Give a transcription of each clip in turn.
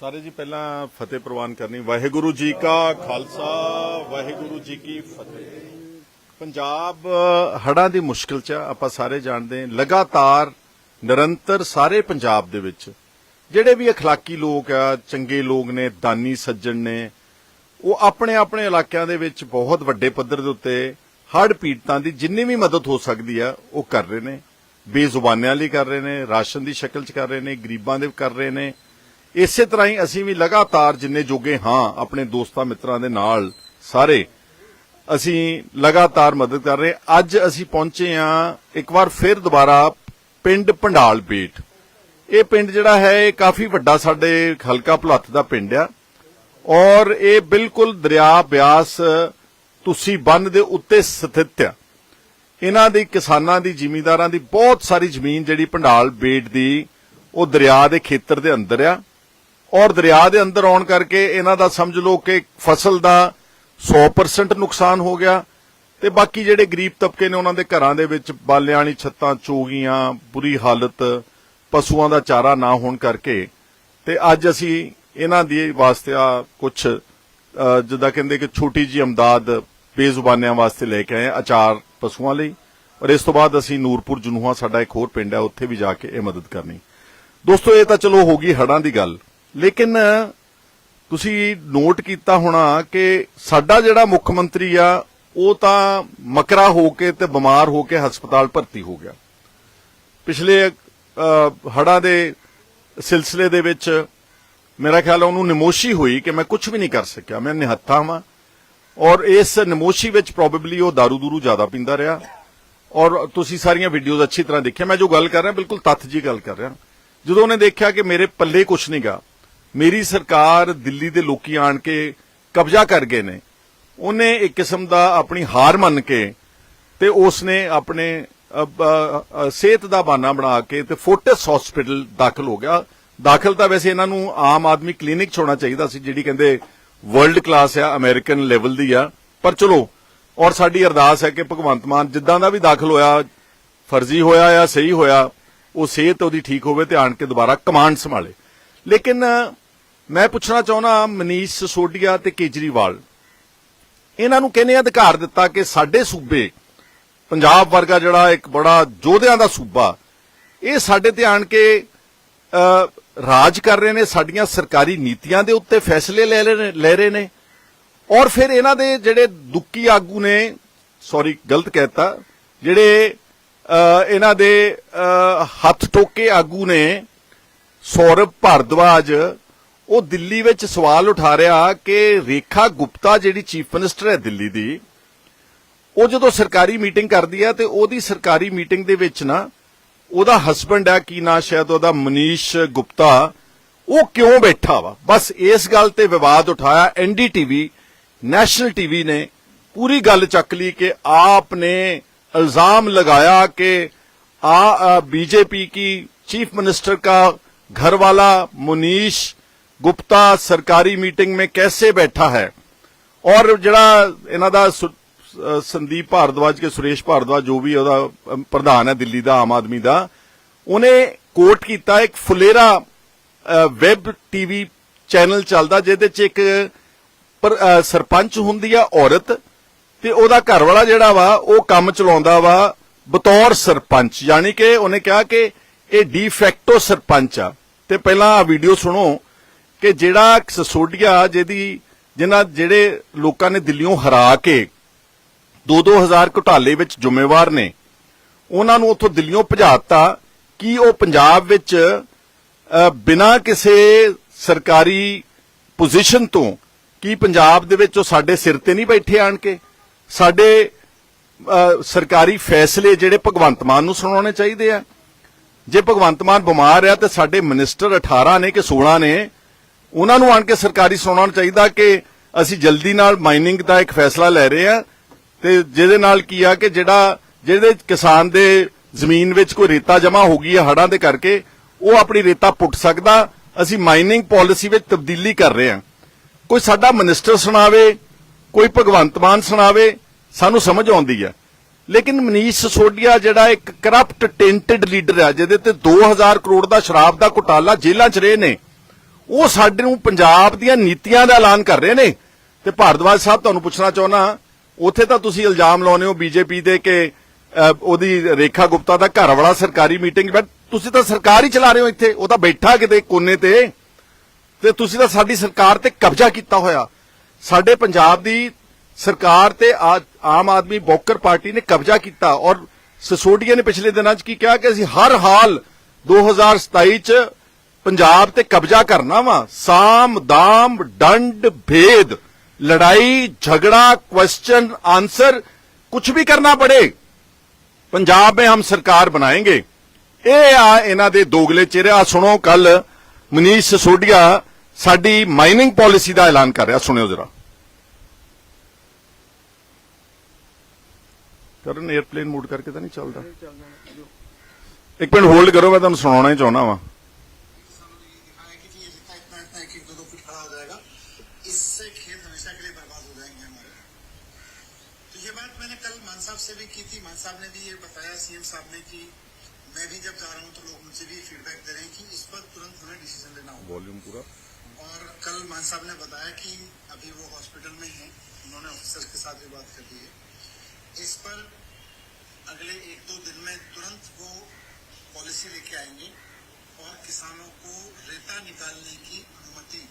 ਸਾਰੇ ਜੀ ਪਹਿਲਾਂ ਫਤਿਹ ਪ੍ਰਵਾਨ ਕਰਨੀ ਵਾਹਿਗੁਰੂ ਜੀ ਕਾ ਖਾਲਸਾ ਵਾਹਿਗੁਰੂ ਜੀ ਕੀ ਫਤਿਹ ਪੰਜਾਬ ਹੜਾਂ ਦੀ ਮੁਸ਼ਕਲ ਚ ਆ, ਆਪਾਂ ਸਾਰੇ ਜਾਣਦੇ ਹਾਂ ਲਗਾਤਾਰ ਨਿਰੰਤਰ ਸਾਰੇ ਪੰਜਾਬ ਦੇ ਵਿੱਚ ਜਿਹੜੇ ਵੀ اخلاقی ਲੋਕ ਆ ਚੰਗੇ ਲੋਕ ਨੇ ਦਾਨੀ ਸੱਜਣ ਨੇ ਉਹ ਆਪਣੇ ਆਪਣੇ ਇਲਾਕਿਆਂ ਦੇ ਵਿੱਚ ਬਹੁਤ ਵੱਡੇ ਪੱਧਰ ਦੇ ਉੱਤੇ ਹੜ੍ਹ ਪੀੜਤਾਂ ਦੀ ਜਿੰਨੀ ਵੀ ਮਦਦ ਹੋ ਸਕਦੀ ਆ ਉਹ ਕਰ ਰਹੇ ਨੇ ਬੇਜ਼ੁਬਾਨਿਆਂ ਲਈ ਕਰ ਰਹੇ ਨੇ ਰਾਸ਼ਨ ਦੀ ਸ਼ਕਲ 'ਚ ਕਰ ਰਹੇ ਨੇ ਗਰੀਬਾਂ ਦੇ ਕਰ ਰਹੇ ਨੇ ਇਸੇ ਤਰ੍ਹਾਂ ਹੀ ਅਸੀਂ ਵੀ ਲਗਾਤਾਰ ਜਿੰਨੇ ਜੋਗੇ ਹਾਂ, ਆਪਣੇ ਦੋਸਤਾਂ ਮਿੱਤਰਾਂ ਦੇ ਨਾਲ ਸਾਰੇ, ਅਸੀਂ ਲਗਾਤਾਰ ਮਦਦ ਕਰ ਰਹੇ ਅੱਜ ਅਸੀਂ ਪਹੁੰਚੇ ਹਾਂ, ਇੱਕ ਵਾਰ ਫਿਰ ਦੁਬਾਰਾ ਪਿੰਡ ਪੰਡਾਲ ਬੇਟ। ਇਹ ਪਿੰਡ ਜਿਹੜਾ ਹੈ, ਇਹ ਕਾਫੀ ਵੱਡਾ ਸਾਡੇ ਹਲਕਾ ਭੁਲੱਥ ਦਾ ਪਿੰਡ ਆ। ਔਰ ਇਹ ਬਿਲਕੁਲ ਦਰਿਆ ਬਿਆਸ, ਤੁਸੀਂ ਬੰਨ ਦੇ ਉੱਤੇ ਸਥਿਤ ਆ। ਇਹਨਾਂ ਦੀ ਕਿਸਾਨਾਂ ਦੀ, ਜ਼ਿਮੀਂਦਾਰਾਂ ਦੀ ਬਹੁਤ ਸਾਰੀ ਜ਼ਮੀਨ ਜਿਹੜੀ ਪੰਡਾਲ ਬੇਟ ਦੀ, ਉਹ ਦਰਿਆ ਦੇ ਖੇਤਰ ਦੇ ਅੰਦਰ ਆ। ਔਰ ਦਰਿਆ ਦੇ ਅੰਦਰ ਆਉਣ ਕਰਕੇ ਇਹਨਾਂ ਦਾ ਸਮਝ ਲਓ ਕਿ ਫਸਲ ਦਾ 100% ਨੁਕਸਾਨ ਹੋ ਗਿਆ ਤੇ ਬਾਕੀ ਜਿਹੜੇ ਗਰੀਬ ਤਬਕੇ ਨੇ ਉਹਨਾਂ ਦੇ ਘਰਾਂ ਦੇ ਵਿੱਚ ਬਾਲਿਆਂ ਵਾਲੀ ਛੱਤਾਂ ਚੋਗੀਆਂ ਬੁਰੀ ਹਾਲਤ ਪਸ਼ੂਆਂ ਦਾ ਚਾਰਾ ਨਾ ਹੋਣ ਕਰਕੇ ਤੇ ਅੱਜ ਅਸੀਂ ਇਹਨਾਂ ਦੀ ਵਾਸਤੇ ਆ ਕੁਝ ਜਿੱਦਾਂ ਕਹਿੰਦੇ ਕਿ ਛੋਟੀ ਜੀ ਅਮਦਾਦ ਬੇਜ਼ੁਬਾਨਿਆਂ ਵਾਸਤੇ ਲੈ ਕੇ ਆਏ ਹਾਂ, ਅਚਾਰ ਪਸ਼ੂਆਂ ਲਈ ਔਰ ਇਸ ਤੋਂ ਬਾਅਦ ਅਸੀਂ ਨੂਰਪੁਰ ਜਨੂਹਾ ਸਾਡਾ ਇੱਕ ਹੋਰ ਪਿੰਡ ਹੈ ਉੱਥੇ ਵੀ ਜਾ ਕੇ ਇਹ ਮਦਦ ਕਰਨੀ। ਦੋਸਤੋ ਇਹ ਤਾਂ ਚਲੋ ਹੋ ਗਈ ਹੜਾਂ ਦੀ ਗੱਲ। ਲੇਕਿਨ ਤੁਸੀਂ ਨੋਟ ਕੀਤਾ ਹੋਣਾ ਕਿ ਸਾਡਾ ਜਿਹੜਾ ਮੁੱਖ ਮੰਤਰੀ ਆ, ਉਹ ਤਾਂ ਮਕਰਾ ਹੋ ਕੇ ਤੇ ਬਿਮਾਰ ਹੋ ਕੇ ਹਸਪਤਾਲ ਭਰਤੀ ਹੋ ਗਿਆ। ਪਿਛਲੇ ਹੜਾਂ ਦੇ ਸਿਲਸਿਲੇ ਦੇ ਵਿੱਚ ਮੇਰਾ ਖਿਆਲ ਉਹਨੂੰ ਨਿਮੋਸ਼ੀ ਹੋਈ ਕਿ ਮੈਂ ਕੁਝ ਵੀ ਨਹੀਂ ਕਰ ਸਕਿਆ, ਮੈਂ ਨਿਹੱਥਾ ਹਾਂ ਔਰ ਇਸ ਨਿਮੋਸ਼ੀ ਵਿੱਚ ਪ੍ਰੋਬੇਬਲੀ ਉਹ दारू ਦੂਰੂ ਜ਼ਿਆਦਾ ਪੀਂਦਾ ਰਿਹਾ। ਔਰ ਤੁਸੀਂ ਸਾਰੀਆਂ ਵੀਡੀਓਜ਼ ਅੱਛੀ ਤਰ੍ਹਾਂ ਦੇਖਿਆ। ਮੈਂ ਜੋ ਗੱਲ ਕਰ ਰਿਹਾ, ਬਿਲਕੁਲ ਤੱਥ ਜੀ ਗੱਲ ਕਰ ਰਿਹਾ। ਜਦੋਂ ਉਹਨੇ ਦੇਖਿਆ ਕਿ ਮੇਰੇ ਪੱਲੇ ਕੁਝ ਨਹੀਂਗਾ ਮੇਰੀ ਸਰਕਾਰ ਦਿੱਲੀ ਦੇ ਲੋਕੀ ਆਣ ਕੇ ਕਬਜ਼ਾ ਕਰ ਗਏ ਨੇ। ਉਹਨੇ ਇੱਕ ਕਿਸਮ ਦਾ ਆਪਣੀ ਹਾਰ ਮੰਨ ਕੇ ਤੇ ਉਸਨੇ ਆਪਣੇ ਸਿਹਤ ਦਾ ਬਾਨਾ ਬਣਾ ਕੇ ਤੇ ਫੋਰਟਿਸ ਹਸਪੀਟਲ ਦਾਖਲ ਹੋ ਗਿਆ। ਦਾਖਲ ਤਾਂ ਵੈਸੇ ਇਹਨਾਂ ਨੂੰ ਆਮ ਆਦਮੀ ਕਲੀਨਿਕ ਚ ਹੋਣਾ ਚਾਹੀਦਾ ਸੀ, ਜਿਹੜੀ ਕਹਿੰਦੇ ਵਰਲਡ ਕਲਾਸ ਆ, ਅਮਰੀਕਨ ਲੈਵਲ ਦੀ ਆ। ਪਰ ਚਲੋ, ਔਰ ਸਾਡੀ ਅਰਦਾਸ ਹੈ ਕਿ ਭਗਵੰਤ ਮਾਨ ਜਿੱਦਾਂ ਦਾ ਵੀ ਦਾਖਲ ਹੋਇਆ, ਫਰਜ਼ੀ ਹੋਇਆ ਜਾਂ ਸਹੀ ਹੋਇਆ, ਉਹ ਸਿਹਤ ਉਹਦੀ ਠੀਕ ਹੋਵੇ ਤੇ ਆਣ ਕੇ ਦੁਬਾਰਾ ਕਮਾਂਡ ਸੰਭਾਲੇ। ਲੇਕਿਨ ਮੈਂ ਪੁੱਛਣਾ ਚਾਹੁੰਦਾ ਮਨੀਸ਼ ਸੋਡੀਆ ਤੇ ਕੇਜਰੀਵਾਲ। ਇਹਨਾਂ ਨੂੰ ਕਹਿੰਦੇ ਅਧਿਕਾਰ ਦਿੱਤਾ ਕਿ ਸਾਡੇ ਸੂਬੇ, ਪੰਜਾਬ ਵਰਗਾ ਜਿਹੜਾ ਇੱਕ ਬੜਾ ਯੋਧਿਆਂ ਦਾ ਸੂਬਾ, ਇਹ ਸਾਡੇ ਤੇ ਆਣ ਕੇ ਰਾਜ ਕਰ ਰਹੇ ਨੇ, ਸਾਡੀਆਂ ਸਰਕਾਰੀ ਨੀਤੀਆਂ ਦੇ ਉੱਤੇ ਫੈਸਲੇ ਲੈ ਲੈ ਰਹੇ ਨੇ। ਔਰ ਫਿਰ ਇਹਨਾਂ ਦੇ ਜਿਹੜੇ ਦੁੱਕੀ ਆਗੂ ਨੇ ਸੌਰੀ ਗਲਤ ਕਹਿਤਾ, ਜਿਹੜੇ ਇਹਨਾਂ ਦੇ ਹੱਥ ਟੋਕੇ ਆਗੂ ਨੇ, ਸੌਰਵ ਭਾਰਦਵਾਜ ਉਹ ਦਿੱਲੀ ਵਿੱਚ ਸਵਾਲ ਉਠਾ ਰਿਹਾ ਕਿ ਰੇਖਾ ਗੁਪਤਾ ਜਿਹੜੀ ਚੀਫ ਮਿਨਿਸਟਰ ਹੈ ਦਿੱਲੀ ਦੀ, ਉਹ ਜਦੋਂ ਸਰਕਾਰੀ ਮੀਟਿੰਗ ਕਰਦੀ ਹੈ ਤੇ ਉਹਦੀ ਸਰਕਾਰੀ ਮੀਟਿੰਗ ਦੇ ਵਿੱਚ ਨਾ ਉਹਦਾ ਹਸਬੰਡ ਹੈ ਕੀ ਨਾ ਸ਼ਾਇਦ ਉਹਦਾ, ਮਨੀਸ਼ ਗੁਪਤਾ, ਉਹ ਕਿਉਂ ਬੈਠਾ ਵਾ? ਬਸ ਇਸ ਗੱਲ ਤੇ ਵਿਵਾਦ ਉਠਾਇਆ ਐਨਡੀਟੀਵੀ ਨੈਸ਼ਨਲ ਟੀਵੀ ਨੇ ਪੂਰੀ ਗੱਲ ਚੱਕ ਲਈ ਕਿ ਆਪ ਨੇ ਇਲਜ਼ਾਮ ਲਗਾਇਆ ਕਿ ਆ ਬੀਜੇਪੀ ਕੀ ਚੀਫ਼ मिनिस्टर का ਘਰ ਵਾਲਾ मुनीश ਗੁਪਤਾ ਸਰਕਾਰੀ ਮੀਟਿੰਗ ਮੇ ਕੈਸੇ ਬੈਠਾ ਹੈ? ਔਰ ਜਿਹੜਾ ਇਹਨਾਂ ਦਾ ਸੰਦੀਪ ਭਾਰਦਵਾਜ ਕੇ ਸੁਰੇਸ਼ ਭਾਰਦਵਾਜ ਜੋ ਵੀ ਉਹਦਾ ਪ੍ਰਧਾਨ ਹੈ ਦਿੱਲੀ ਦਾ, ਆਮ ਆਦਮੀ ਦਾ, ਉਹਨੇ ਕੋਟ ਕੀਤਾ ਇੱਕ ਫੁਲੇਰਾ ਵੈਬ ਟੀਵੀ ਚੈਨਲ ਚੱਲਦਾ ਜਿਹਦੇ 'ਚ ਇੱਕ ਸਰਪੰਚ ਹੁੰਦੀ ਆ, ਔਰਤ, ਤੇ ਉਹਦਾ ਘਰ ਵਾਲਾ ਜਿਹੜਾ ਵਾ, ਉਹ ਕੰਮ ਚਲਾਉਂਦਾ ਵਾ ਬਤੌਰ ਸਰਪੰਚ। ਯਾਨੀ ਕਿ ਉਹਨੇ ਕਿਹਾ ਕਿ ਇਹ ਡੀਫੈਕਟੋ ਸਰਪੰਚ ਆ। ਤੇ ਪਹਿਲਾਂ ਆ ਵੀਡੀਓ ਸੁਣੋ। ਕਿ ਜਿਹੜਾ ਸਸੋਡੀਆ ਜਿਹਦੀ ਜਿਨ੍ਹਾਂ ਜਿਹੜੇ ਲੋਕਾਂ ਨੇ ਦਿੱਲੀੋਂ ਹਰਾ ਕੇ 2-2000 ਘੁਟਾਲੇ ਵਿੱਚ ਜ਼ਿੰਮੇਵਾਰ ਨੇ ਉਹਨਾਂ ਨੂੰ ਉੱਥੋਂ ਦਿੱਲੀੋਂ ਭਜਾਤਾ ਕਿ ਉਹ ਪੰਜਾਬ ਵਿੱਚ ਅ, ਬਿਨਾਂ ਕਿਸੇ ਸਰਕਾਰੀ ਪੋਜੀਸ਼ਨ ਤੋਂ ਕੀ ਪੰਜਾਬ ਦੇ ਵਿੱਚ ਉਹ ਸਾਡੇ ਸਿਰ ਤੇ ਨਹੀਂ ਬੈਠੇ ਆਣ ਕੇ ਸਾਡੇ ਸਰਕਾਰੀ ਫੈਸਲੇ ਜਿਹੜੇ ਭਗਵੰਤ ਮਾਨ ਨੂੰ ਸੁਣਾਉਣੇ ਚਾਹੀਦੇ ਆ। ਜੇ ਭਗਵੰਤ ਮਾਨ ਬਿਮਾਰ ਆ ਤੇ ਸਾਡੇ ਮਿਨਿਸਟਰ 18 ਨੇ ਕਿ 16 ਨੇ ਉਹਨਾਂ ਨੂੰ ਆਣ ਕੇ ਸਰਕਾਰੀ ਸੁਣਾਉਣਾ ਚਾਹੀਦਾ ਕਿ ਅਸੀਂ ਜਲਦੀ ਨਾਲ ਮਾਈਨਿੰਗ ਦਾ ਇੱਕ ਫੈਸਲਾ ਲੈ ਰਹੇ ਆ ਤੇ ਜਿਹਦੇ ਨਾਲ ਕੀ ਆ ਕਿ ਜਿਹੜਾ ਜਿਹਦੇ ਕਿਸਾਨ ਦੇ ਜ਼ਮੀਨ ਵਿੱਚ ਕੋਈ ਰੇਤਾ ਜਮਾ ਹੋ ਗਈ ਹੈ ਹੜਾਂ ਦੇ ਕਰਕੇ, ਉਹ ਆਪਣੀ ਰੇਤਾ ਪੁੱਟ ਸਕਦਾ। ਅਸੀਂ ਮਾਈਨਿੰਗ ਪਾਲਿਸੀ ਵਿੱਚ ਤਬਦੀਲੀ ਕਰ ਰਹੇ ਹਾਂ। ਕੋਈ ਸਾਡਾ ਮਿਨਿਸਟਰ ਸੁਣਾਵੇ, ਕੋਈ ਭਗਵੰਤ ਮਾਨ ਸੁਣਾਵੇ, ਸਾਨੂੰ ਸਮਝ ਆਉਂਦੀ ਹੈ। ਲੇਕਿਨ ਮਨੀਸ਼ ਸੋਡੀਆ ਜਿਹੜਾ ਇੱਕ ਕਰਪਟ ਟੈਂਟਡ ਲੀਡਰ ਹੈ ਜਿਹਦੇ ਤੇ 2000 ਕਰੋੜ ਦਾ ਸ਼ਰਾਬ ਦਾ ਘੁਟਾਲਾ ਜੇਲ੍ਹਾਂ 'ਚ ਰਹੇ ਨੇ ਉਹ ਸਾਡੇ ਨੂੰ ਪੰਜਾਬ ਦੀਆਂ ਨੀਤੀਆਂ ਦਾ ਐਲਾਨ ਕਰ ਰਹੇ ਨੇ। ਤੇ ਭਾਰਦਵਾਜ ਸਾਹਿਬ ਤੁਹਾਨੂੰ ਪੁੱਛਣਾ ਚਾਹੁੰਦਾ ਉੱਥੇ ਤਾਂ ਤੁਸੀਂ ਇਲਜ਼ਾਮ ਲਾਉਨੇ ਹੋ ਬੀਜੇਪੀ ਦੇ ਕਿ ਅਹ, ਉਹਦੀ ਰੇਖਾ ਗੁਪਤਾ ਦਾ ਘਰ ਵਾਲਾ ਸਰਕਾਰੀ ਮੀਟਿੰਗ ਬਟ ਤੁਸੀਂ ਤਾਂ ਸਰਕਾਰ ਹੀ ਚਲਾ ਰਹੇ ਹੋ ਇੱਥੇ ਉਹ ਤਾਂ ਬੈਠਾ ਕਿਤੇ ਕੋਨੇ ਤੇ। ਤੇ ਤੁਸੀਂ ਤਾਂ ਸਾਡੀ ਸਰਕਾਰ ਤੇ ਕਬਜ਼ਾ ਕੀਤਾ ਹੋਇਆ। ਸਾਡੇ ਪੰਜਾਬ ਦੀ ਸਰਕਾਰ ਤੇ ਆਮ ਆਦਮੀ ਬੌਕਰ ਪਾਰਟੀ ਨੇ ਕਬਜ਼ਾ ਕੀਤਾ ਔਰ ਸਿਸੋਡੀਆ ਨੇ ਪਿਛਲੇ ਦਿਨਾਂ 'ਚ ਕੀ ਕਿਹਾ ਕਿ ਅਸੀਂ ਹਰ ਹਾਲ 2027 'ਚ ਪੰਜਾਬ ਤੇ ਕਬਜ਼ਾ ਕਰਨਾ ਵਾ। ਸਾਮ, ਦਾਮ, ਡੰਡ, ਭੇਦ, ਲੜਾਈ, ਝਗੜਾ ਕੁਐਸਚਨ ਆਨਸਰ ਕੁਝ ਵੀ ਕਰਨਾ ਪੜੇ। ਪੰਜਾਬ ਮੇ ਹਮ ਸਰਕਾਰ ਬਣਾਏਗੇ। ਇਹ ਆ ਇਹਨਾਂ ਦੇ ਦੋਗਲੇ ਚਿਹਰੇ। ਆ ਸੁਣੋ ਕੱਲ ਮਨੀਸ਼ ਸਸੋਡੀਆ ਸਾਡੀ ਮਾਈਨਿੰਗ ਪਾਲਿਸੀ ਦਾ ਐਲਾਨ ਕਰ ਰਿਹਾ। ਸੁਣਿਓ ਜਰਾ। ਕਰਨ 에ਅਰਪਲੇਨ ਮੋਡ ਕਰਕੇ ਤਾਂ ਨਹੀਂ ਚੱਲਦਾ। ਇੱਕ ਮਿੰਟ ਹੋਲਡ ਕਰੋ, ਮੈਂ ਤੁਹਾਨੂੰ ਸੁਣਾਉਣਾ ਹੀ ਚਾਹੁੰਦਾ ਵਾਂ। मैंने साहब से भी की थी मान साहब ने भी ये बताया सीएम साहब ने कि मैं भी जब जा रहा हूँ तो लोग मुझसे भी फीडबैक दे रहे हैं कि इस पर तुरंत हमें डिसीज़न लेना होगा। वॉल्यूम पूरा। और कल मान साहब ने बताया कि अभी वो हॉस्पिटल में हैं उन्होंने ऑफिसर के साथ भी बात कर ली है। इस पर अगले एक दो दिन में तुरंत वो पॉलिसी लेके आएँगे और किसानों को रेता निकालने की अनुमति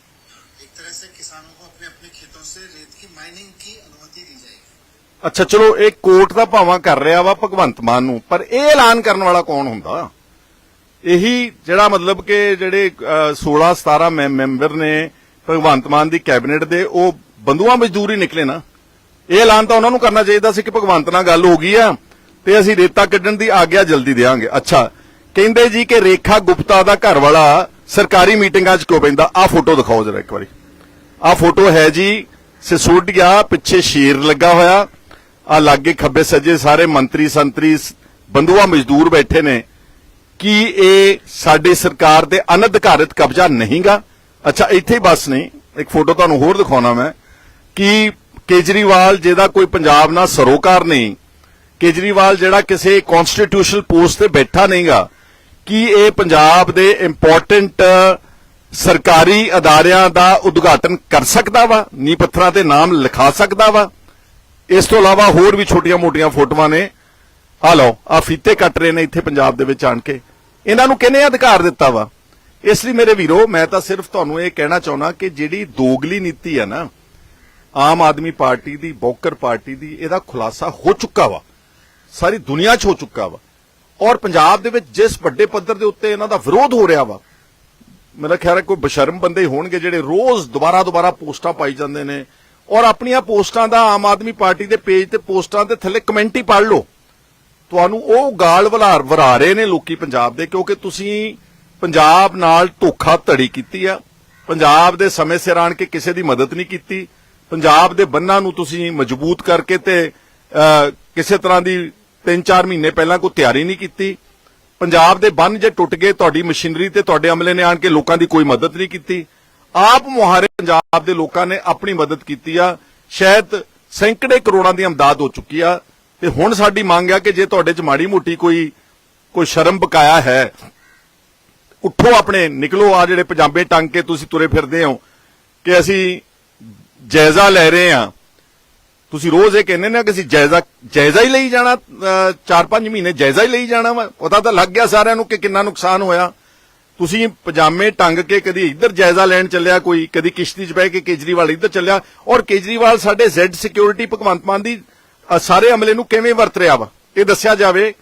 एक तरह से किसानों को अपने अपने खेतों से रेत की माइनिंग की अनुमति दी जाएगी। ਅੱਛਾ ਚਲੋ ਇਹ ਕੋਰਟ ਦਾ ਭਾਵਾਂ ਕਰ ਰਿਹਾ ਵਾ ਭਗਵੰਤ ਮਾਨ ਨੂੰ ਪਰ ਇਹ ਐਲਾਨ ਕਰਨ ਵਾਲਾ ਕੌਣ ਹੁੰਦਾ? ਇਹੀ ਜਿਹੜਾ ਮਤਲਬ ਕਿ ਜਿਹੜੇ ਅਹ, 16 17 ਮੈਂ- ਮੈਂਬਰ ਨੇ ਭਗਵੰਤ ਮਾਨ ਦੀ ਕੈਬਨਿਟ ਦੇ ਉਹ ਬੰਦੂਆਂ ਮਜ਼ਦੂਰ ਹੀ ਨਿਕਲੇ ਨਾ। ਇਹ ਐਲਾਨ ਤਾਂ ਉਹਨਾਂ ਨੂੰ ਕਰਨਾ ਚਾਹੀਦਾ ਸੀ ਕਿ ਭਗਵੰਤ ਨਾਲ ਗੱਲ ਹੋ ਗਈ ਆ ਤੇ ਅਸੀਂ ਰੇਤਾ ਕੱਢਣ ਦੀ ਆਗਿਆ ਜਲਦੀ ਦੇਵਾਂਗੇ। ਅੱਛਾ ਕਹਿੰਦੇ ਜੀ ਕਿ ਰੇਖਾ ਗੁਪਤਾ ਦਾ ਘਰ ਵਾਲਾ ਸਰਕਾਰੀ ਮੀਟਿੰਗਾਂ 'ਚ ਕਿਉਂ ਪੈਂਦਾ? ਆਹ ਫੋਟੋ ਦਿਖਾਓ ਜਰਾ ਇੱਕ ਵਾਰੀ। ਆਹ ਫੋਟੋ ਹੈ ਜੀ ਸਿਸੋਡੀਆ ਪਿੱਛੇ ਸ਼ੇਰ ਲੱਗਾ ਹੋਇਆ। ਆ ਲਾਗੇ ਖੱਬੇ ਸੱਜੇ ਸਾਰੇ ਮੰਤਰੀ ਸੰਤਰੀ ਸ- ਬੰਦੂਆ ਮਜ਼ਦੂਰ ਬੈਠੇ ਨੇ, ਕੀ ਇਹ ਸਾਡੀ ਸਰਕਾਰ ਦੇ ਅਨਧਿਕਾਰਿਤ ਕਬਜ਼ਾ ਨਹੀਂਗਾ? ਅੱਛਾ, ਇੱਥੇ ਹੀ ਬਸ ਨਹੀਂ ਇੱਕ ਫੋਟੋ ਤੁਹਾਨੂੰ ਹੋਰ ਦਿਖਾਉਣਾ ਮੈਂ, ਕਿ ਕੇਜਰੀਵਾਲ, ਜਿਹਦਾ ਕੋਈ ਪੰਜਾਬ ਨਾਲ ਸਰੋਕਾਰ ਨਹੀਂ, ਕੇਜਰੀਵਾਲ ਜਿਹੜਾ ਕਿਸੇ ਕਨਸਟੀਟਿਊਸ਼ਨਲ ਪੋਸਟ ਤੇ ਬੈਠਾ ਨਹੀਂਗਾ, ਕੀ ਇਹ ਪੰਜਾਬ ਦੇ ਇੰਪੋਰਟੈਂਟ ਸਰਕਾਰੀ ਅਦਾਰਿਆਂ ਦਾ ਉਦਘਾਟਨ ਕਰ ਸਕਦਾ ਵਾ? ਨੀ ਪੱਥਰਾਂ ਤੇ ਨਾਮ ਲਿਖਾ ਸਕਦਾ ਵਾ? ਇਸ ਤੋਂ ਇਲਾਵਾ ਹੋਰ ਵੀ ਛੋਟੀਆਂ-ਮੋਟੀਆਂ ਫੋਟੋਆਂ ਨੇ। ਆ ਲਓ ਆ ਫੀਤੇ ਕੱਟ ਰਹੇ ਨੇ ਇੱਥੇ ਪੰਜਾਬ ਦੇ ਵਿੱਚ ਆਣ ਕੇ। ਇਹਨਾਂ ਨੂੰ ਕਿਹਨੇ ਅਧਿਕਾਰ ਦਿੱਤਾ ਵਾ? ਇਸ ਲਈ ਮੇਰੇ ਵੀਰੋ, ਮੈਂ ਤਾਂ ਸਿਰਫ ਤੁਹਾਨੂੰ ਇਹ ਕਹਿਣਾ ਚਾਹੁੰਦਾ ਕਿ ਜਿਹੜੀ ਦੋਗਲੀ ਨੀਤੀ ਆ ਨਾ, ਆਮ ਆਦਮੀ ਪਾਰਟੀ ਦੀ, ਬੌਕਰ ਪਾਰਟੀ ਦੀ, ਇਹਦਾ ਖੁਲਾਸਾ ਹੋ ਚੁੱਕਾ ਵਾ। ਸਾਰੀ ਦੁਨੀਆ 'ਚ ਹੋ ਚੁੱਕਾ ਵਾ। ਔਰ ਪੰਜਾਬ ਦੇ ਵਿੱਚ ਜਿਸ ਵੱਡੇ ਪੱਧਰ ਦੇ ਉੱਤੇ ਇਹਨਾਂ ਦਾ ਵਿਰੋਧ ਹੋ ਰਿਹਾ ਵਾ, ਮੇਰਾ ਖਿਆਲ ਹੈ ਕੋਈ ਬਸ਼ਰਮ ਬੰਦੇ ਹੋਣਗੇ ਜਿਹੜੇ ਰੋਜ਼ ਦੁਬਾਰਾ ਦੁਬਾਰਾ ਪੋਸਟਾਂ ਪਾਈ ਜਾਂਦੇ ਨੇ ਔਰ ਆਪਣੀਆਂ ਪੋਸਟਾਂ ਦਾ ਆਮ ਆਦਮੀ ਪਾਰਟੀ ਦੇ ਪੇਜ ਤੇ ਪੋਸਟਾਂ ਦੇ ਥੱਲੇ ਕਮੈਂਟ ਹੀ ਪੜ੍ਹ ਲਓ। ਤੁਹਾਨੂੰ ਉਹ ਗਾਲ ਵਲਾਰ ਵਰਾ ਰਹੇ ਨੇ ਲੋਕੀ ਪੰਜਾਬ ਦੇ, ਕਿਉਂਕਿ ਤੁਸੀਂ ਪੰਜਾਬ ਨਾਲ ਧੋਖਾ ਧੜੀ ਕੀਤੀ ਆ। ਪੰਜਾਬ ਦੇ ਸਮੇਂ ਸਿਰ ਆਣ ਕੇ ਕਿਸੇ ਦੀ ਮਦਦ ਨਹੀਂ ਕੀਤੀ। ਪੰਜਾਬ ਦੇ ਬੰਨਾਂ ਨੂੰ ਤੁਸੀਂ ਮਜ਼ਬੂਤ ਕਰਕੇ ਤੇ ਕਿਸੇ ਤਰ੍ਹਾਂ ਦੀ 3-4 ਮਹੀਨੇ ਪਹਿਲਾਂ ਕੋਈ ਤਿਆਰੀ ਨਹੀਂ ਕੀਤੀ। ਪੰਜਾਬ ਦੇ ਬੰਨ ਜੇ ਟੁੱਟ ਗਏ, ਤੁਹਾਡੀ ਮਸ਼ੀਨਰੀ ਤੇ ਤੁਹਾਡੇ ਅਮਲੇ ਨੇ ਆਣ ਕੇ ਲੋਕਾਂ ਦੀ ਕੋਈ ਮਦਦ ਨਹੀਂ ਕੀਤੀ। ਆਪ ਮੁਹਾਰੇ ਪੰਜਾਬ ਦੇ ਲੋਕਾਂ ਨੇ ਆਪਣੀ ਮਦਦ ਕੀਤੀ ਆ। ਸ਼ਾਇਦ ਸੈਂਕੜੇ ਕਰੋੜਾਂ ਦੀ ਅਮਦਾਦ ਹੋ ਚੁੱਕੀ ਆ। ਤੇ ਹੁਣ ਸਾਡੀ ਮੰਗ ਆ ਕਿ ਜੇ ਤੁਹਾਡੇ 'ਚ ਮਾੜੀ ਮੋਟੀ ਕੋਈ ਕੋਈ ਸ਼ਰਮ ਬਕਾਇਆ ਹੈ, ਉੱਠੋ ਆਪਣੇ, ਨਿਕਲੋ ਆ ਜਿਹੜੇ ਪੰਜਾਬੇ ਟੰਗ ਕੇ ਤੁਸੀਂ ਤੁਰੇ ਫਿਰਦੇ ਹੋ ਕਿ ਅਸੀਂ ਜਾਇਜ਼ਾ ਲੈ ਰਹੇ ਆ ਤੁਸੀਂ ਰੋਜ਼ ਇਹ ਕਹਿੰਦੇ ਨੇ ਕਿ ਅਸੀਂ ਜਾਇਜ਼ਾ ਜਾਇਜ਼ਾ ਹੀ ਲਈ ਜਾਣਾ 4-5 ਮਹੀਨੇ ਜਾਇਜ਼ਾ ਹੀ ਲਈ ਜਾਣਾ ਵਾ। ਪਤਾ ਤਾਂ ਲੱਗ ਗਿਆ ਸਾਰਿਆਂ ਨੂੰ ਕਿ ਕਿੰਨਾ ਨੁਕਸਾਨ ਹੋਇਆ। ਤੁਸੀਂ ਪਜਾਮੇ ਟੰਗ ਕੇ ਕਦੀ ਇੱਧਰ ਜਾਇਜ਼ਾ ਲੈਣ ਚੱਲਿਆ, ਕੋਈ ਕਦੀ ਕਿਸ਼ਤੀ 'ਚ ਬਹਿ ਕੇ ਕੇਜਰੀਵਾਲ ਇੱਧਰ ਚੱਲਿਆ ਔਰ ਕੇਜਰੀਵਾਲ ਸਾਡੇ ਜ਼ੈਡ ਸਿਕਿਉਰਿਟੀ ਭਗਵੰਤ ਮਾਨ ਦੀ ਸਾਰੇ ਅਮਲੇ ਨੂੰ ਕਿਵੇਂ ਵਰਤ ਰਿਹਾ ਵਾ? ਇਹ ਦੱਸਿਆ ਜਾਵੇ।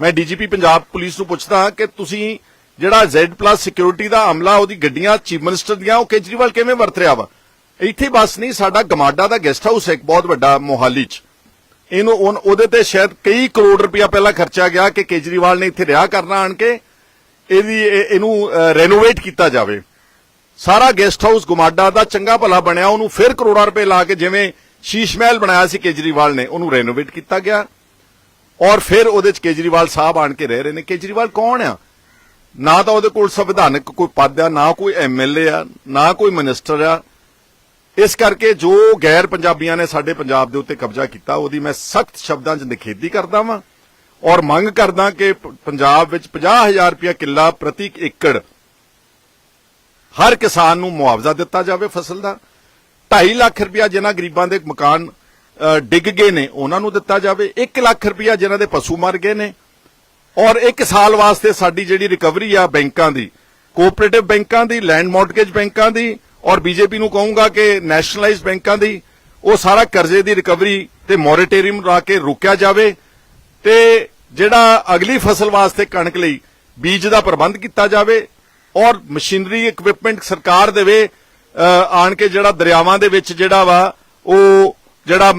ਮੈਂ ਡੀਜੀਪੀ ਪੰਜਾਬ ਪੁਲਿਸ ਨੂੰ ਪੁੱਛਦਾ ਕਿ ਤੁਸੀਂ ਜਿਹੜਾ Z+ ਸਿਕਿਉਰਿਟੀ ਦਾ ਅਮਲਾ, ਉਹਦੀ ਗੱਡੀਆਂ, ਚੀਫ ਮਿਨਿਸਟਰ ਦੀਆਂ, ਉਹ ਕੇਜਰੀਵਾਲ ਕਿਵੇਂ ਵਰਤ ਰਿਹਾ ਵਾ? ਇੱਥੇ ਬਸ ਨਹੀਂ, ਸਾਡਾ ਗਮਾਡਾ ਦਾ ਗੈਸਟ ਹਾਊਸ ਹੈ ਇੱਕ ਬਹੁਤ ਵੱਡਾ ਮੋਹਾਲੀ 'ਚ। ਇਹਨੂੰ ਉਹਦੇ ਤੇ ਸ਼ਾਇਦ ਕਈ ਕਰੋੜ ਰੁਪਇਆ ਪਹਿਲਾਂ ਖਰਚਿਆ ਗਿਆ ਕਿ ਕੇਜਰੀਵਾਲ ਨੇ ਇੱਥੇ ਰਿਹਾ ਕਰਨਾ ਆਣ ਕੇ। ਇਹਦੀ ਇਹਨੂੰ ਰੈਨੋਵੇਟ ਕੀਤਾ ਜਾਵੇ। ਸਾਰਾ ਗੈਸਟ ਹਾਊਸ ਗੁਮਾਡਾ ਦਾ ਚੰਗਾ ਭਲਾ ਬਣਿਆ, ਉਹਨੂੰ ਫਿਰ ਕਰੋੜਾਂ ਰੁਪਏ ਲਾ ਕੇ ਜਿਵੇਂ ਸ਼ੀਸ਼ ਮਹਿਲ ਬਣਾਇਆ ਸੀ ਕੇਜਰੀਵਾਲ ਨੇ, ਉਹਨੂੰ ਰੈਨੋਵੇਟ ਕੀਤਾ ਗਿਆ। ਔਰ ਫਿਰ ਉਹਦੇ ਚ ਕੇਜਰੀਵਾਲ ਸਾਹਿਬ ਆਣ ਕੇ ਰਹਿ ਰਹੇ ਨੇ। ਕੇਜਰੀਵਾਲ ਕੌਣ ਆ? ਨਾ ਤਾਂ ਉਹਦੇ ਕੋਲ ਸੰਵਿਧਾਨਕ ਕੋਈ ਪਦ ਆ, ਨਾ ਕੋਈ ਐਮਐਲਏ ਆ, ਨਾ ਕੋਈ ਮਿਨਿਸਟਰ ਆ। ਇਸ ਕਰਕੇ ਜੋ ਗੈਰ ਪੰਜਾਬੀਆਂ ਨੇ ਸਾਡੇ ਪੰਜਾਬ ਦੇ ਉੱਤੇ ਕਬਜ਼ਾ ਕੀਤਾ, ਉਹਦੀ ਮੈਂ ਸਖਤ ਸ਼ਬਦਾਂ 'ਚ ਨਿਖੇਧੀ ਕਰਦਾ ਵਾਂ। ਔਰ ਮੰਗ ਕਰਦਾ ਕਿ ਪੰਜਾਬ ਵਿੱਚ 50000 ਰੁਪਇਆ ਕਿੱਲਾ ਪ੍ਰਤੀ ਏਕੜ ਹਰ ਕਿਸਾਨ ਨੂੰ ਮੁਆਵਜ਼ਾ ਦਿੱਤਾ ਜਾਵੇ ਫਸਲ ਦਾ। 2.5 ਲੱਖ ਰੁਪਇਆ ਜਿਨ੍ਹਾਂ ਗਰੀਬਾਂ ਦੇ ਮਕਾਨ ਡਿੱਗ ਗਏ ਨੇ, ਉਹਨਾਂ ਨੂੰ ਦਿੱਤਾ ਜਾਵੇ। 1 ਲੱਖ ਰੁਪਇਆ ਜਿਨ੍ਹਾਂ ਦੇ ਪਸ਼ੂ ਮਰ ਗਏ ਨੇ। ਔਰ ਇੱਕ ਸਾਲ ਵਾਸਤੇ ਸਾਡੀ ਜਿਹੜੀ ਰਿਕਵਰੀ ਆ ਬੈਂਕਾਂ ਦੀ, ਕੋਆਪਰੇਟਿਵ ਬੈਂਕਾਂ ਦੀ, ਲੈਂਡ ਮਾਰਟਗੇਜ ਬੈਂਕਾਂ ਦੀ, ਔਰ ਬੀਜੇਪੀ ਨੂੰ ਕਹੂੰਗਾ ਕਿ ਨੈਸ਼ਨਲਾਈਜ਼ ਬੈਂਕਾਂ ਦੀ, ਉਹ ਸਾਰਾ ਕਰਜ਼ੇ ਦੀ ਰਿਕਵਰੀ ਤੇ ਮੋਰੇਟੋਰੀਅਮ ਲਾ ਕੇ ਰੋਕਿਆ ਜਾਵੇ। ਤੇ ਜਿਹੜਾ ਅਗਲੀ ਫਸਲ ਵਾਸਤੇ ਕਣਕ ਲਈ ਬੀਜ ਦਾ ਪ੍ਰਬੰਧ ਕੀਤਾ ਜਾਵੇ ਔਰ ਮਸ਼ੀਨਰੀ ਇਕਵਿਪਮੈਂਟ ਸਰਕਾਰ ਦੇਵੇ ਆਣ ਕੇ ਜਿਹੜਾ ਦਰਿਆਵਾਂ ਦੇ ਵਿੱਚ ਜਿਹੜਾ ਵਾ, ਉਹ ਜਿਹੜਾ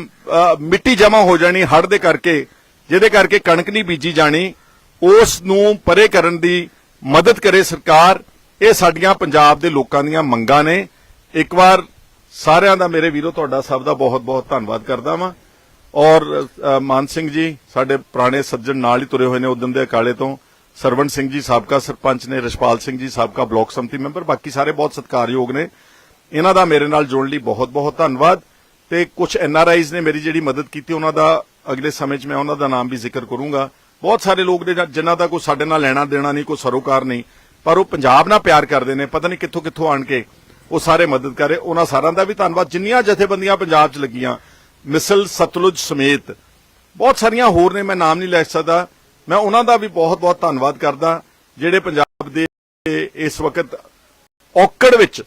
ਮਿੱਟੀ ਜਮਾ ਹੋ ਜਾਣੀ ਹੜ੍ਹ ਦੇ ਕਰਕੇ, ਜਿਹਦੇ ਕਰਕੇ ਕਣਕ ਨਹੀਂ ਬੀਜੀ ਜਾਣੀ, ਉਸ ਨੂੰ ਪਰੇ ਕਰਨ ਦੀ ਮਦਦ ਕਰੇ ਸਰਕਾਰ। ਇਹ ਸਾਡੀਆਂ ਪੰਜਾਬ ਦੇ ਲੋਕਾਂ ਦੀਆਂ ਮੰਗਾਂ ਨੇ। ਇੱਕ ਵਾਰ ਸਾਰਿਆਂ ਦਾ ਮੇਰੇ ਵੀਰੋ, ਤੁਹਾਡਾ ਸਭ ਦਾ ਬਹੁਤ ਬਹੁਤ ਧੰਨਵਾਦ ਕਰਦਾ ਵਾਂ। ਔਰ ਮਾਨ ਸਿੰਘ ਜੀ, ਸਾਡੇ ਪੁਰਾਣੇ ਸੱਜਣ ਨਾਲ ਹੀ ਤੁਰੇ ਹੋਏ ਨੇ ਉਦਮ ਦੇ ਅਕਾਲੇ ਤੋਂ। ਸਰਵਣ ਸਿੰਘ ਜੀ ਸਾਬਕਾ ਸਰਪੰਚ ਨੇ ਰਿਸ਼ਪਾਲ ਸਿੰਘ ਜੀ ਸਾਬਕਾ ਬਲਾਕ ਸੰਮਤੀ ਮੈਂਬਰ, ਬਾਕੀ ਸਾਰੇ ਬਹੁਤ ਸਤਿਕਾਰਯੋਗ ਨੇ। ਇਹਨਾਂ ਦਾ ਮੇਰੇ ਨਾਲ ਜੁੜਨ ਲਈ ਬਹੁਤ ਬਹੁਤ ਧੰਨਵਾਦ ਤੇ ਕੁਝ ਐਨ ਆਰ ਆਈਜ਼ ਨੇ ਮੇਰੀ ਜਿਹੜੀ ਮਦਦ ਕੀਤੀ, ਉਹਨਾਂ ਦਾ ਅਗਲੇ ਸਮੇਂ 'ਚ ਮੈਂ ਉਹਨਾਂ ਦਾ ਨਾਮ ਵੀ ਜ਼ਿਕਰ ਕਰੂੰਗਾ। ਬਹੁਤ ਸਾਰੇ ਲੋਕ ਨੇ ਜਿ- ਜਿਨ੍ਹਾਂ ਦਾ ਕੋਈ ਸਾਡੇ ਨਾਲ ਲੈਣਾ ਦੇਣਾ ਨਹੀਂ, ਕੋਈ ਸਰੋਕਾਰ ਨਹੀਂ, ਪਰ ਉਹ ਪੰਜਾਬ ਨਾਲ ਪਿਆਰ ਕਰਦੇ ਨੇ, ਪਤਾ ਨਹੀਂ ਕਿੱਥੋਂ ਕਿੱਥੋਂ ਆਣ ਕੇ ਉਹ ਸਾਰੇ ਮਦਦ ਕਰੇ। ਉਹਨਾਂ ਸਾਰਿਆਂ ਦਾ ਵੀ ਧੰਨਵਾਦ। ਜਿੰਨੀਆਂ ਜਥੇਬੰਦੀਆਂ ਪੰਜਾਬ 'ਚ ਲੱਗੀਆਂ ਮਿਸਲ ਸਤਲੁਜ ਸਮੇਤ ਬਹੁਤ ਸਾਰੀਆਂ ਹੋਰ ਨੇ, ਮੈਂ ਨਾਮ ਨਹੀਂ ਲੈ ਸਕਦਾ। ਮੈਂ ਉਹਨਾਂ ਦਾ ਵੀ ਬਹੁਤ ਬਹੁਤ ਧੰਨਵਾਦ ਕਰਦਾ, ਜਿਹੜੇ ਪੰਜਾਬ ਦੇ ਇਸ ਵਕਤ ਔਕੜ ਵਿੱਚ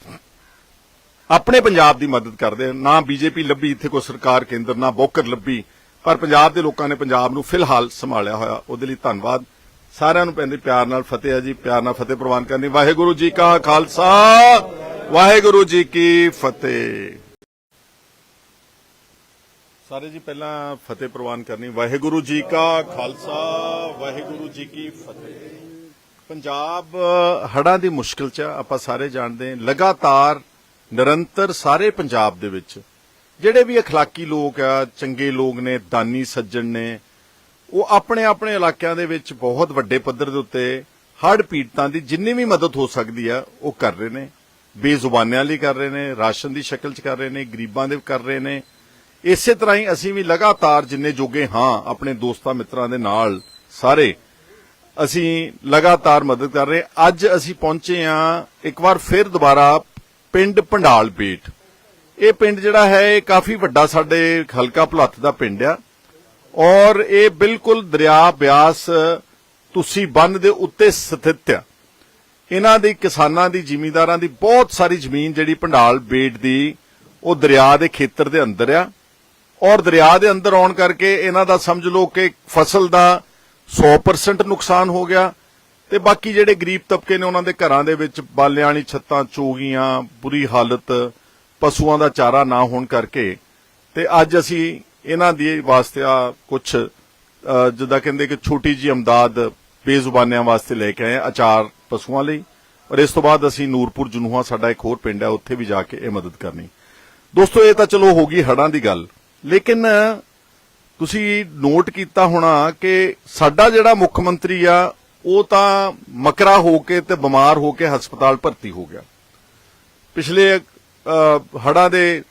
ਆਪਣੇ ਪੰਜਾਬ ਦੀ ਮਦਦ ਕਰਦੇ ਆ। ਨਾ ਬੀਜੇਪੀ ਲੱਭੀ, ਇੱਥੇ ਕੋਈ ਸਰਕਾਰ ਕੇਂਦਰ, ਨਾ ਬੋਕਰ ਲੱਭੀ, ਪਰ ਪੰਜਾਬ ਦੇ ਲੋਕਾਂ ਨੇ ਪੰਜਾਬ ਨੂੰ ਫਿਲਹਾਲ ਸੰਭਾਲਿਆ ਹੋਇਆ। ਉਹਦੇ ਲਈ ਧੰਨਵਾਦ। ਸਾਰਿਆਂ ਨੂੰ ਪੈਂਦੇ ਪਿਆਰ ਨਾਲ ਫਤਿਹ ਹੈ ਜੀ। ਪਿਆਰ ਨਾਲ ਫਤਿਹ ਪ੍ਰਵਾਨ ਕਰਨੀ ਵਾਹਿਗੁਰੂ ਜੀ ਕਾ ਖਾਲਸਾ, ਵਾਹਿਗੁਰੂ ਜੀ ਕੀ ਫਤਿਹ। ਸਾਰੇ ਜੀ ਪਹਿਲਾਂ ਫਤਿਹ ਪ੍ਰਵਾਨ ਕਰਨੀ ਵਾਹਿਗੁਰੂ ਜੀ ਕਾ ਖਾਲਸਾ ਵਾਹਿਗੁਰੂ ਜੀ ਕੀ ਫਤਿਹ ਪੰਜਾਬ ਹੜਾਂ ਦੀ ਮੁਸ਼ਕਲ ਚ ਆ, ਆਪਾਂ ਸਾਰੇ ਜਾਣਦੇ ਹਾਂ ਲਗਾਤਾਰ ਨਿਰੰਤਰ ਸਾਰੇ ਪੰਜਾਬ ਦੇ ਵਿੱਚ ਜਿਹੜੇ ਵੀ اخلاقی ਲੋਕ ਆ ਚੰਗੇ ਲੋਕ ਨੇ ਦਾਨੀ ਸੱਜਣ ਨੇ ਉਹ ਆਪਣੇ ਆਪਣੇ ਇਲਾਕਿਆਂ ਦੇ ਵਿੱਚ ਬਹੁਤ ਵੱਡੇ ਪੱਧਰ ਦੇ ਉੱਤੇ ਹੜ੍ਹ ਪੀੜਤਾਂ ਦੀ ਜਿੰਨੀ ਵੀ ਮਦਦ ਹੋ ਸਕਦੀ ਆ ਉਹ ਕਰ ਰਹੇ ਨੇ ਬੇਜ਼ੁਬਾਨਿਆਂ ਲਈ ਕਰ ਰਹੇ ਨੇ ਰਾਸ਼ਨ ਦੀ ਸ਼ਕਲ 'ਚ ਕਰ ਰਹੇ ਨੇ ਗਰੀਬਾਂ ਦੇ ਕਰ ਰਹੇ ਨੇ ਇਸੇ ਤਰ੍ਹਾਂ ਹੀ ਅਸੀਂ ਵੀ ਲਗਾਤਾਰ ਜਿੰਨੇ ਜੋਗੇ ਹਾਂ, ਆਪਣੇ ਦੋਸਤਾਂ ਮਿੱਤਰਾਂ ਦੇ ਨਾਲ ਸਾਰੇ, ਅਸੀਂ ਲਗਾਤਾਰ ਮਦਦ ਕਰ ਰਹੇ ਅੱਜ ਅਸੀਂ ਪਹੁੰਚੇ ਹਾਂ, ਇੱਕ ਵਾਰ ਫਿਰ ਦੁਬਾਰਾ ਪਿੰਡ ਪੰਡਾਲ ਬੇਟ ਇਹ ਪਿੰਡ ਜਿਹੜਾ ਹੈ, ਇਹ ਕਾਫੀ ਵੱਡਾ ਸਾਡੇ ਹਲਕਾ ਭੁਲੱਥ ਦਾ ਪਿੰਡ ਆ। ਔਰ ਇਹ ਬਿਲਕੁਲ ਦਰਿਆ ਬਿਆਸ, ਤੁਸੀਂ ਬੰਨ ਦੇ ਉੱਤੇ ਸਥਿਤ ਆ। ਇਹਨਾਂ ਦੀ ਕਿਸਾਨਾਂ ਦੀ, ਜ਼ਿਮੀਂਦਾਰਾਂ ਦੀ ਬਹੁਤ ਸਾਰੀ ਜ਼ਮੀਨ ਜਿਹੜੀ ਪੰਡਾਲ ਬੇਟ ਦੀ, ਉਹ ਦਰਿਆ ਦੇ ਖੇਤਰ ਦੇ ਅੰਦਰ ਆ। ਔਰ ਦਰਿਆ ਦੇ ਅੰਦਰ ਆਉਣ ਕਰਕੇ ਇਹਨਾਂ ਦਾ ਸਮਝ ਲਓ ਕਿ ਫਸਲ ਦਾ 100% ਨੁਕਸਾਨ ਹੋ ਗਿਆ ਤੇ ਬਾਕੀ ਜਿਹੜੇ ਗਰੀਬ ਤਬਕੇ ਨੇ ਉਹਨਾਂ ਦੇ ਘਰਾਂ ਦੇ ਵਿੱਚ ਬਾਲਿਆਂ ਵਾਲੀ ਛੱਤਾਂ ਚੋਗੀਆਂ ਬੁਰੀ ਹਾਲਤ ਪਸ਼ੂਆਂ ਦਾ ਚਾਰਾ ਨਾ ਹੋਣ ਕਰਕੇ ਤੇ ਅੱਜ ਅਸੀਂ ਇਹਨਾਂ ਦੀ ਵਾਸਤੇ ਆ ਕੁਝ ਜਿੱਦਾਂ ਕਹਿੰਦੇ ਕਿ ਛੋਟੀ ਜੀ ਅਮਦਾਦ ਬੇਜ਼ੁਬਾਨਿਆਂ ਵਾਸਤੇ ਲੈ ਕੇ ਆਏ ਹਾਂ, ਅਚਾਰ ਪਸ਼ੂਆਂ ਲਈ ਔਰ ਇਸ ਤੋਂ ਬਾਅਦ ਅਸੀਂ ਨੂਰਪੁਰ ਜਨੂਹਾ ਸਾਡਾ ਇੱਕ ਹੋਰ ਪਿੰਡ ਹੈ ਉੱਥੇ ਵੀ ਜਾ ਕੇ ਇਹ ਮਦਦ ਕਰਨੀ। ਦੋਸਤੋ ਇਹ ਤਾਂ ਚਲੋ ਹੋ ਗਈ ਹੜਾਂ ਦੀ ਗੱਲ। ਲੇਕਿਨ ਤੁਸੀਂ ਨੋਟ ਕੀਤਾ ਹੋਣਾ ਕਿ ਸਾਡਾ ਜਿਹੜਾ ਮੁੱਖ ਮੰਤਰੀ ਆ, ਉਹ ਤਾਂ ਮਕਰਾ ਹੋ ਕੇ ਤੇ ਬਿਮਾਰ ਹੋ ਕੇ ਹਸਪਤਾਲ ਭਰਤੀ ਹੋ ਗਿਆ। ਪਿਛਲੇ ਹੜਾਂ ਦੇ